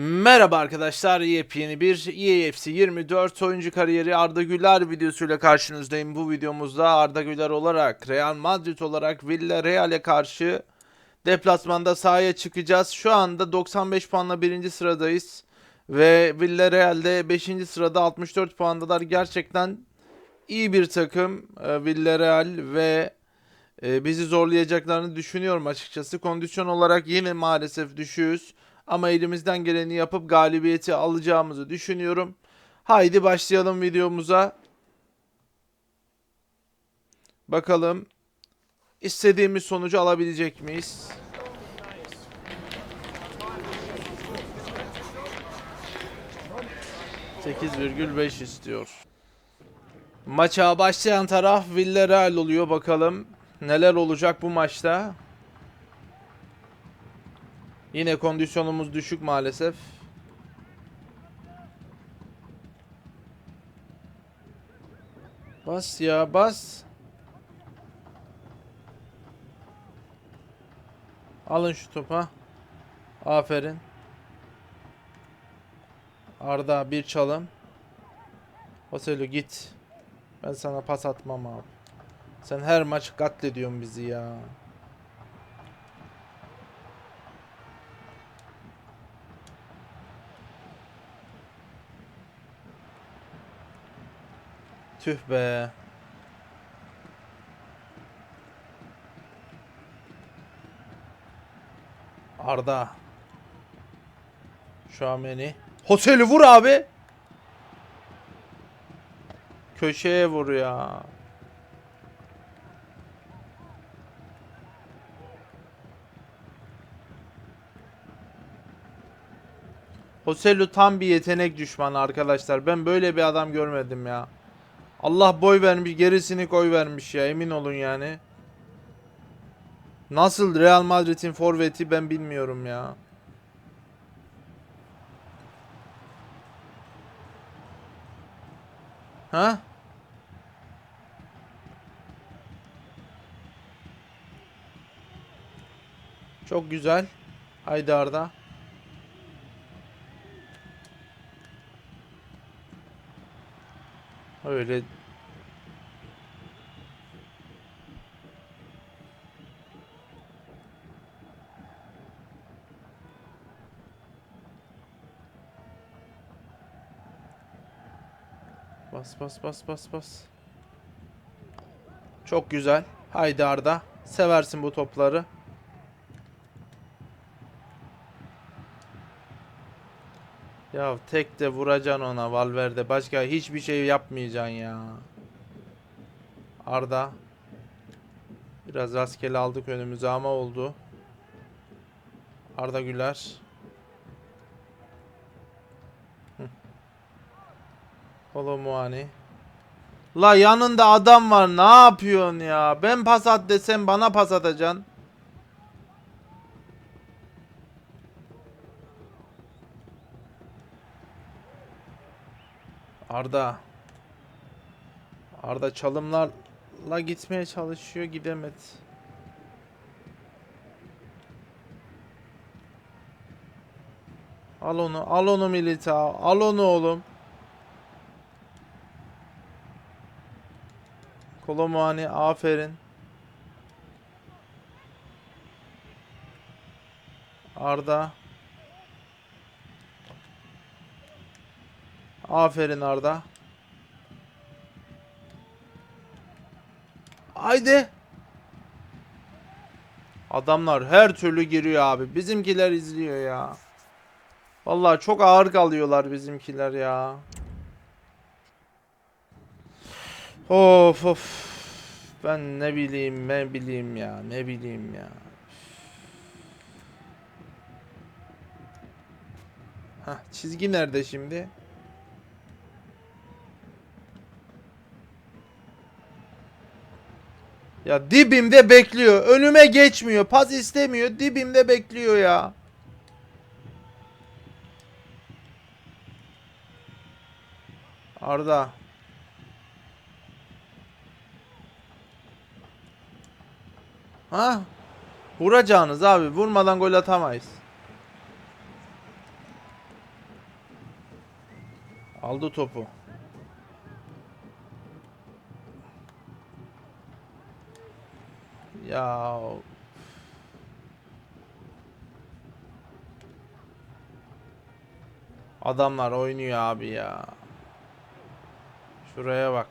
Merhaba arkadaşlar, yepyeni bir EAFC 24 oyuncu kariyeri Arda Güler videosuyla karşınızdayım. Bu videomuzda Arda Güler olarak, Real Madrid olarak Villarreal'e karşı deplasmanda sahaya çıkacağız. Şu anda 95 puanla birinci sıradayız. Ve Villarreal'de 5. sırada 64 puandalar. Gerçekten iyi bir takım e, Villarreal ve e, bizi zorlayacaklarını düşünüyorum açıkçası. Kondisyon olarak yine maalesef düşüyoruz. Ama elimizden geleni yapıp galibiyeti alacağımızı düşünüyorum. Haydi başlayalım videomuza. Bakalım istediğimiz sonucu alabilecek miyiz? %8,5 istiyor. Maça başlayan taraf Villarreal oluyor bakalım. Neler olacak bu maçta? Yine kondisyonumuz düşük maalesef. Bas ya bas. Alın şu topa. Aferin. Arda bir çalım. Oselo git. Ben sana pas atmam abi. Sen her maç katlediyorsun bizi ya. Tüh be. Arda. Şameni. Hoteli vur abi. Köşeye vur ya. Hoselu tam bir yetenek düşmanı arkadaşlar. Ben böyle bir adam görmedim ya. Allah boy vermiş gerisini koy vermiş ya emin olun yani. Nasıl Real Madrid'in forveti ben bilmiyorum ya. Ha? Çok güzel. Haydi Öyle Bas bas bas bas bas. Çok güzel. Haydi Arda. Seversin bu topları. Ya tek de vuracaksın ona Valverde. Başka hiçbir şey yapmayacaksın ya. Arda. Biraz rastgele aldık önümüze ama oldu. Arda Güler. Kolomuani. La yanında adam var. Ne yapıyorsun ya? Ben pas at desem bana pas atacaksın. Arda. Arda çalımlarla gitmeye çalışıyor gidemedi. Al onu, al onu Militao. Al onu oğlum. Kolomuani aferin. Arda. Aferin Arda. Haydi. Adamlar her türlü giriyor abi. Bizimkiler izliyor ya. Vallahi çok ağır kalıyorlar bizimkiler ya. Of of. Ben ne bileyim ne bileyim ya ne bileyim ya. Hah çizgi nerede şimdi? Ya dibimde bekliyor. Önüme geçmiyor. Pas istemiyor. Dibimde bekliyor ya. Arda. Ha? Vuracağınız abi. Vurmadan gol atamayız. Aldı topu. Ya Adamlar oynuyor abi ya. Şuraya bak.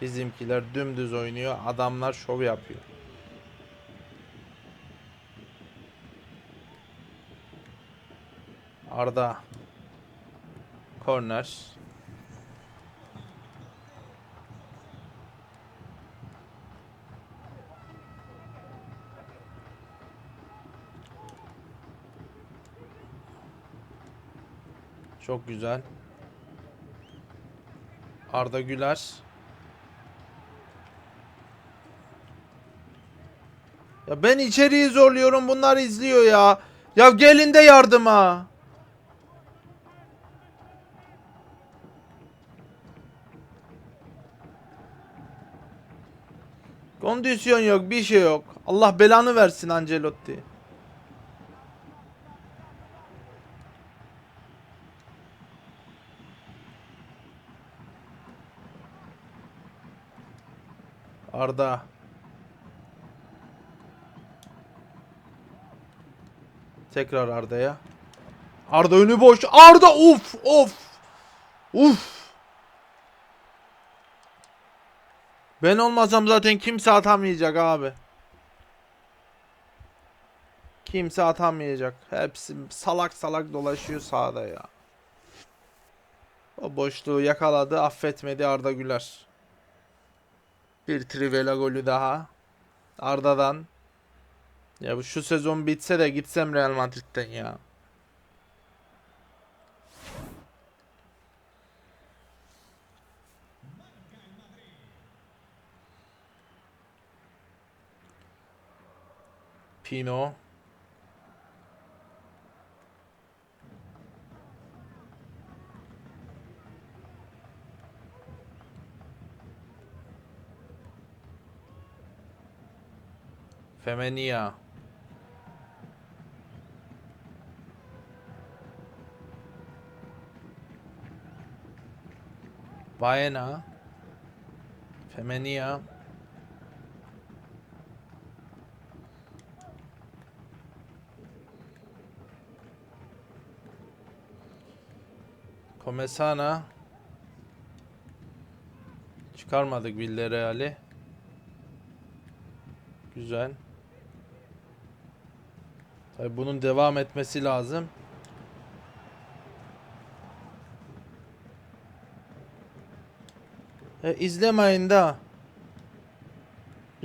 Bizimkiler dümdüz oynuyor. Adamlar şov yapıyor. Arda. Korner. Çok güzel. Arda Güler. Ya ben içeriği zorluyorum bunlar izliyor ya. Ya gelin de yardıma. Kondisyon yok, bir şey yok. Allah belanı versin Ancelotti. Arda. Tekrar Arda'ya. Arda önü boş. Arda uf of. Uf. Ben olmasam zaten kimse atamayacak abi. Kimse atamayacak. Hepsi salak salak dolaşıyor sahada ya. O boşluğu yakaladı, affetmedi Arda Güler. Bir Trivela golü daha. Arda'dan. Ya bu şu sezon bitse de gitsem Real Madrid'den ya. Pino. Femenia. Baena. Femenia. Komesana. Çıkarmadık Villarreal'i. Güzel. Tabii bunun devam etmesi lazım. E, izlemeyin da.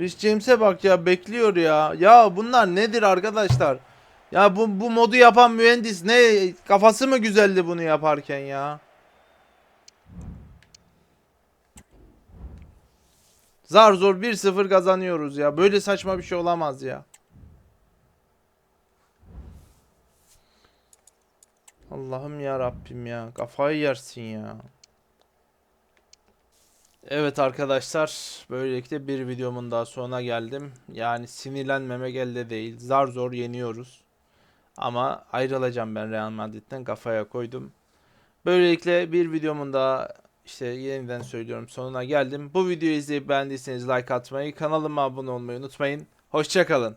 Rich James'e bak ya bekliyor ya. Ya bunlar nedir arkadaşlar? Ya bu, bu modu yapan mühendis ne kafası mı güzeldi bunu yaparken ya? Zar zor 1-0 kazanıyoruz ya. Böyle saçma bir şey olamaz ya. Allah'ım ya Rabbim ya. Kafayı yersin ya. Evet arkadaşlar, böylelikle bir videomun daha sonuna geldim. Yani sinirlenmemek elde değil. Zar zor yeniyoruz. Ama ayrılacağım ben Real Madrid'den kafaya koydum. Böylelikle bir videomun daha işte yeniden söylüyorum sonuna geldim. Bu videoyu izleyip beğendiyseniz like atmayı, kanalıma abone olmayı unutmayın. Hoşçakalın.